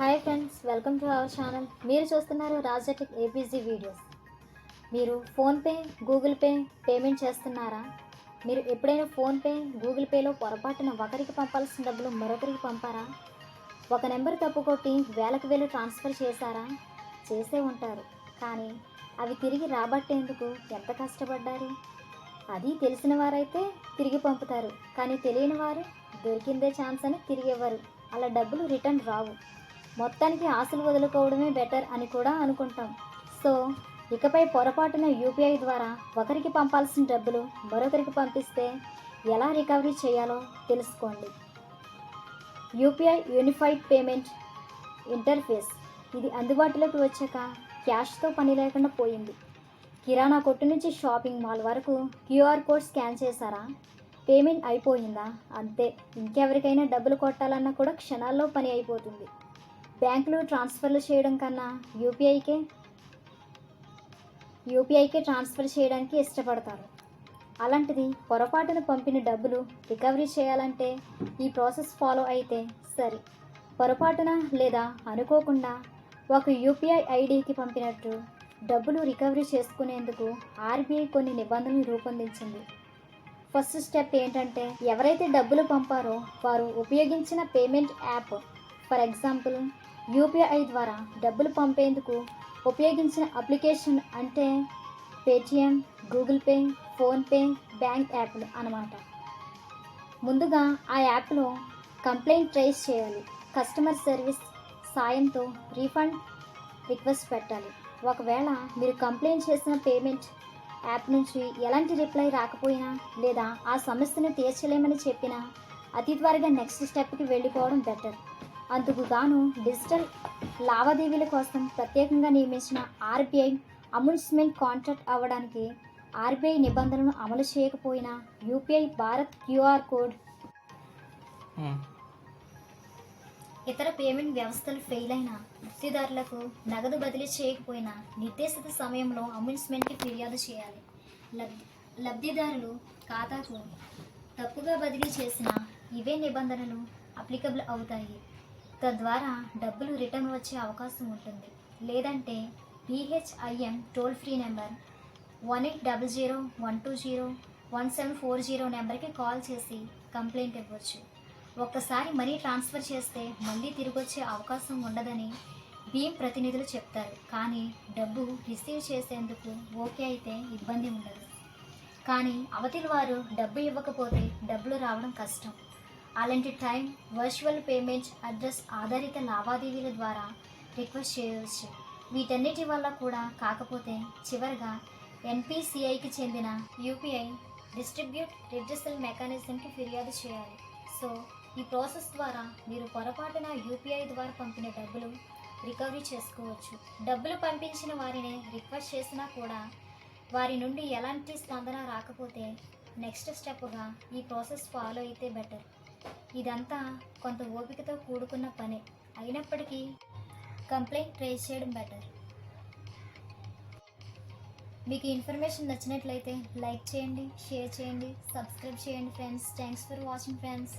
Hi friends welcome to our channel. మీరు చూస్తున్నారు Rajatech APG videos మీరు ఫోన్పే గూగుల్ పే పేమెంట్ చేస్తున్నారా? మీరు ఎప్పుడైనా ఫోన్పే గూగుల్ పేలో పొరపాటున ఒకరికి పంపాల్సిన డబ్బులు మరొకరికి పంపారా? ఒక నెంబర్ తప్పు కొట్టి వేలకు వేలు ట్రాన్స్ఫర్ చేశారా? చేసే ఉంటారు. కానీ అవి తిరిగి రాబట్టేందుకు ఎంత కష్టపడ్డారు? అది తెలిసిన వారైతే తిరిగి పంపుతారు. కానీ తెలియని వారు దొరికిందే ఛాన్స్ అని తిరిగి ఇవ్వరు. అలా డబ్బులు రిటర్న్ రావు. మొత్తానికి ఆశలు వదులుకోవడమే బెటర్ అని కూడా అనుకుంటాం. సో ఇకపై పొరపాటున యూపీఐ ద్వారా ఒకరికి పంపాల్సిన డబ్బులు మరొకరికి పంపిస్తే ఎలా రికవరీ చేయాలో తెలుసుకోండి. యూపీఐ యూనిఫైడ్ పేమెంట్ ఇంటర్ఫేస్ ఇది అందుబాటులోకి వచ్చాక క్యాష్తో పని లేకుండా పోయింది. కిరాణా కొట్టు నుంచి షాపింగ్ మాల్ వరకు క్యూఆర్ కోడ్ స్కాన్ చేశారా? పేమెంట్ అయిపోయిందా? అంతే. ఇంకెవరికైనా డబ్బులు కొట్టాలన్నా కూడా క్షణాల్లో పని అయిపోతుంది. బ్యాంకులో ట్రాన్స్ఫర్లు చేయడం కన్నా యూపీఐకే యూపీఐకే ట్రాన్స్ఫర్ చేయడానికి ఇష్టపడతారు. అలాంటిది పొరపాటున పంపిన డబ్బులు రికవరీ చేయాలంటే ఈ ప్రాసెస్ ఫాలో అయితే సరే. పొరపాటున లేదా అనుకోకుండా ఒక యూపీఐ ఐడికి పంపినట్టు డబ్బులు రికవరీ చేసుకునేందుకు ఆర్బీఐ కొన్ని నిబంధనలు రూపొందించింది. ఫస్ట్ స్టెప్ ఏంటంటే ఎవరైతే డబ్బులు పంపారో వారు ఉపయోగించిన payment app for example UPI ద్వారా డబ్బులు పంపేందుకు ఉపయోగించిన అప్లికేషన్ అంటే Paytm Google Pay PhonePe bank యాప్లు అన్నమాట. ముందుగా ఆ యాప్లో కంప్లైంట్ ట్రేస్ చేయాలి. కస్టమర్ సర్వీస్ సాయంతో రీఫండ్ రిక్వెస్ట్ పెట్టాలి. ఒకవేళ మీరు కంప్లైంట్ చేసిన పేమెంట్ యాప్ నుంచి ఎలాంటి రిప్లై రాకపోయినా లేదా ఆ సమస్యను తీర్చలేమని చెప్పినా అతి త్వరగా నెక్స్ట్ స్టెప్కి వెళ్ళిపోవడం బెటర్. అందుకు గాను డిజిటల్ లావాదేవీల కోసం ప్రత్యేకంగా నియమించిన ఆర్బీఐ అమూల్స్మెంట్ కాంట్రాక్ట్ అవ్వడానికి ఆర్బీఐ నిబంధనలను అమలు చేయకపోయినా యూపీఐ భారత్ క్యూఆర్ కోడ్. ఇతర పేమెంట్ వ్యవస్థలు ఫెయిల్ అయిన లబ్ధిదారులకు నగదు బదిలీ చేయకపోయినా నిర్దేశిత సమయంలో అమ్యూన్స్మెంట్కి ఫిర్యాదు చేయాలి. లబ్ధి లబ్ధిదారులు ఖాతాకు తప్పుగా బదిలీ చేసిన ఇవే నిబంధనలు అప్లికబుల్ అవుతాయి. తద్వారా డబ్బులు రిటర్న్ వచ్చే అవకాశం ఉంటుంది. లేదంటే PHIM toll free number one eight double zero one two zero one seven four zero నెంబర్కి కాల్ చేసి కంప్లైంట్ ఇవ్వచ్చు. ఒక్కసారి మనీ ట్రాన్స్ఫర్ చేస్తే మళ్ళీ తిరిగి వచ్చే అవకాశం ఉండదని భీమ్ ప్రతినిధులు చెప్తారు. కానీ డబ్బు రిసీవ్ చేసేందుకు ఓకే అయితే ఇబ్బంది ఉండదు. కానీ అవతలి వారు డబ్బు ఇవ్వకపోతే డబ్బులు రావడం కష్టం. అలాంటి టైం వర్చువల్ పేమెంట్ అడ్రస్ ఆధారిత లావాదేవీల ద్వారా రిక్వెస్ట్ చేయవచ్చు. వీటన్నిటి వల్ల కూడా కాకపోతే చివరిగా ఎన్పిసిఐకి చెందిన యూపీఐ డిస్ట్రిబ్యూట్ రిజిస్టర్ మెకానిజంకి ఫిర్యాదు చేయాలి. సో ఈ ప్రాసెస్ ద్వారా మీరు పొరపాటున యూపీఐ ద్వారా పంపిన డబ్బులు రికవరీ చేసుకోవచ్చు. డబ్బులు పంపించిన వారిని రిక్వెస్ట్ చేసినా కూడా వారి నుండి ఎలాంటి స్పందన రాకపోతే నెక్స్ట్ స్టెప్గా ఈ ప్రాసెస్ ఫాలో అయితే బెటర్. ఇదంతా కొంత ఓపికతో కూడుకున్న పనే. అయినప్పటికీ కంప్లైంట్ ట్రేస్ చేయడం బెటర్. మీకు ఇన్ఫర్మేషన్ నచ్చినట్లయితే లైక్ చేయండి షేర్ చేయండి సబ్స్క్రైబ్ చేయండి friends. Thanks for watching friends.